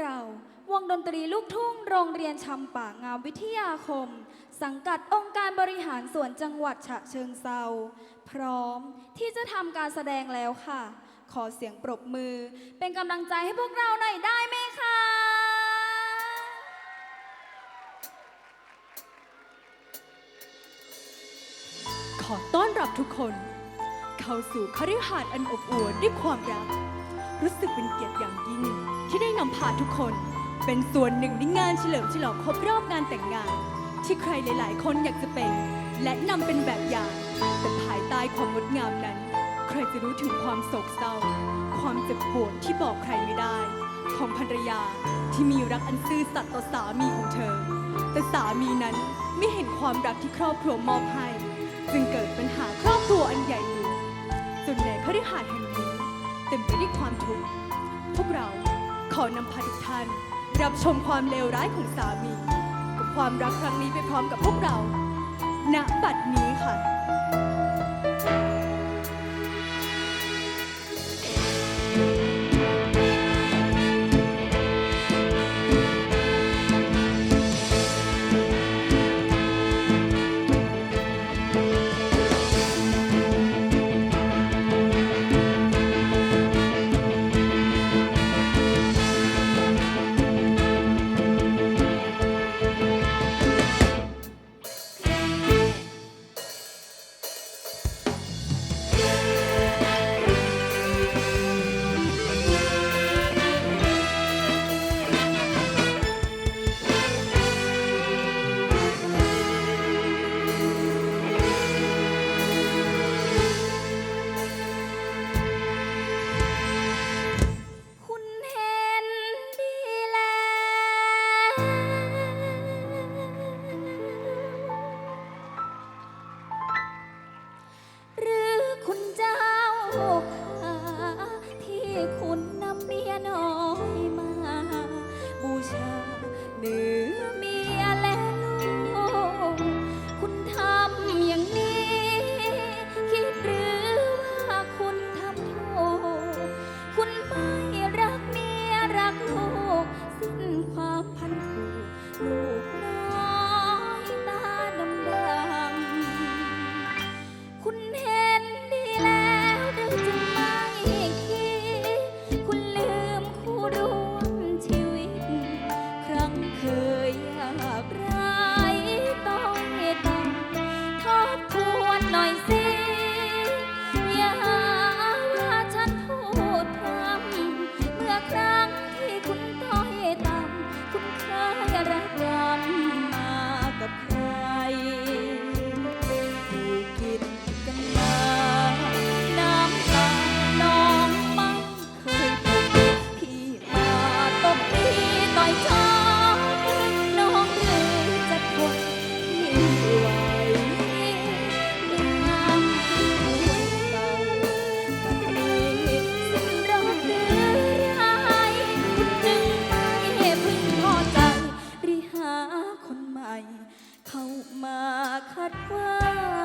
เรา วงดนตรีลูกทุ่งโรงเรียนชำป่างามวิทยาคม สังกัดองค์การบริหารส่วนจังหวัดฉะเชิงเซาพร้อมที่จะทำการแสดงแล้วค่ะ ขอเสียงปรบมือ เป็นกำลังใจให้พวกเราหน่อยได้ไหมคะขอต้อนรับทุกคน เข้าสู่คฤหาสน์อันอบอวลด้วยความรัก รู้สึกเป็นเกียรติอย่างยิ่ง ที่ได้นำพาทุกคน เป็นส่วนหนึ่งในงานเฉลิมฉลองครบรอบงานแต่งงาน ที่ใครหลาย ๆ คนอยากจะเป็น และนำเป็นแบบอย่าง แต่ภายใต้ความงดงามนั้น ใครจะรู้ถึงความโศกเศร้า ความเจ็บปวดที่บอกใครไม่ได้ ของภรรยาที่มีรักอันซื่อสัตย์ต่อสามีของเธอ แต่สามีนั้นไม่เห็นความรักที่ครอบครัวมอบให้ จึงเกิดปัญหาครอบครัวอันใหญ่หลวงจนในคฤหาสน์แห่ง ต็มไปด้วยความทุกข์พวกเราขอนำพาทุกท่าน รับชมความเลวร้ายของสามี กับความรักครั้งนี้ไปพร้อมกับพวกเราณบัดนี้ค่ะ เข้ามาคัดว่า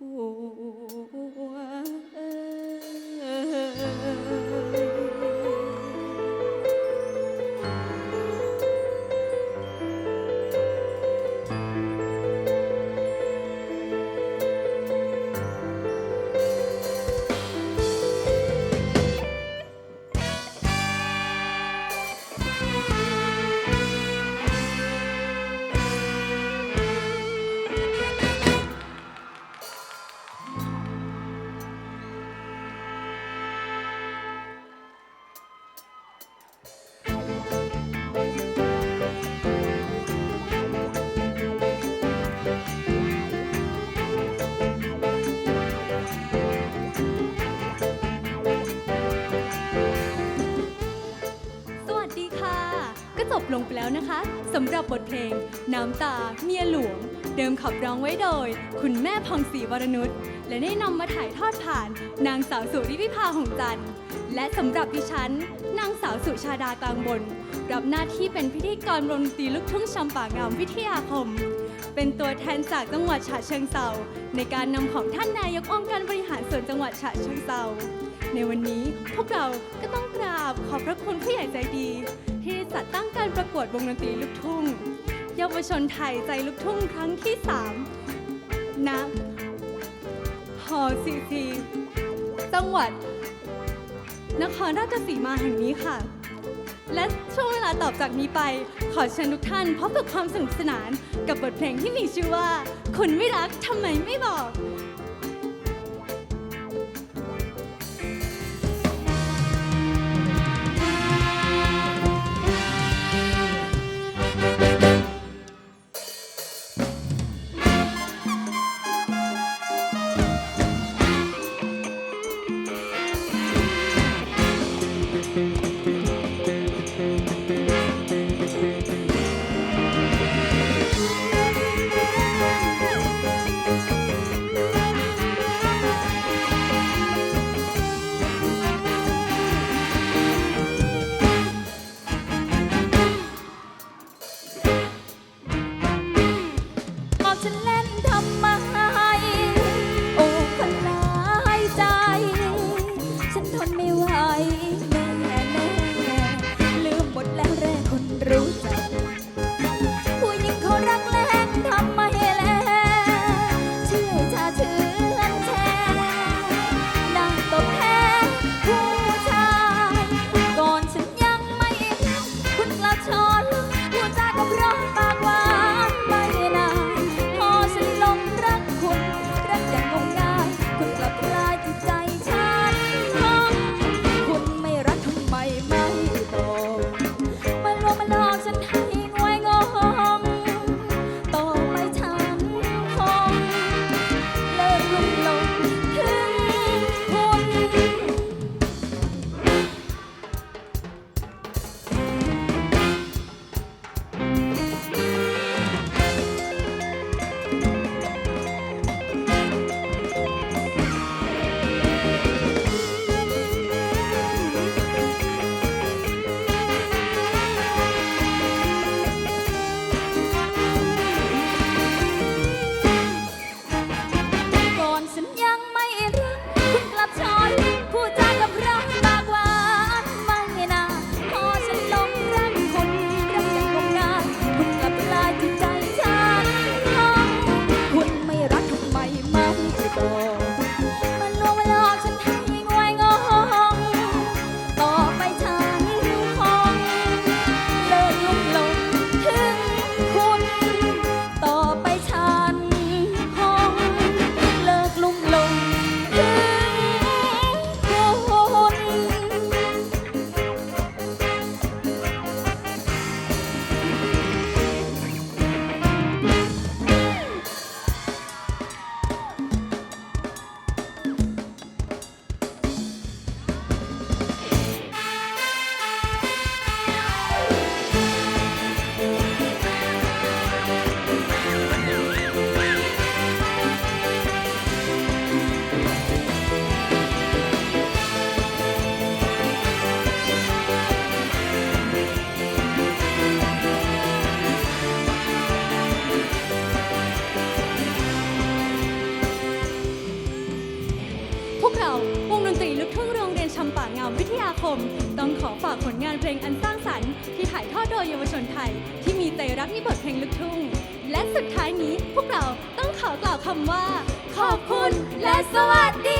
Oh. จบลงไปแล้วนะคะสำหรับบทเพลง น้ำตาเมียหลวง เดิมขับร้องไว้โดย คุณแม่พองศรีวรนุชและได้นำมาถ่ายทอดผ่าน นางสาวสุริวิภาหงจันทร์และสำหรับดิฉัน นางสาวสุชาดากลางบน รับหน้าที่เป็นพิธีกรวงดนตรีลูกทุ่งชำป่างามวิทยาคม เป็นตัวแทนจากจังหวัดฉะเชิงเซาในการนำของท่านนายกองค์การบริหารส่วนจังหวัดฉะเชิงเซาในวันนี้พวกเราก็ต้องกราบขอบพระคุณผู้ใหญ่ใจดี จัดตั้งการประกวดวงดนตรีลูกทุ่ง เยาวชนไทยใจลูกทุ่งครั้งที่ 3 ณ หอซีซีจังหวัด นครราชสีมาแห่งนี้ค่ะ และช่วงเวลาตอบจากนี้ไป ขอเชิญทุกท่านพบกับความสนุกสนานกับบทเพลงที่มีชื่อว่าคุณไม่รักทำไมไม่บอก ผลงานเพลงอันสร้างสรรค์ที่ถ่ายทอดโดยเยาวชนไทย ที่มีใจรักในบทเพลงลูกทุ่ง และสุดท้ายนี้พวกเราต้องขอกล่าวคำว่า ขอบคุณและสวัสดี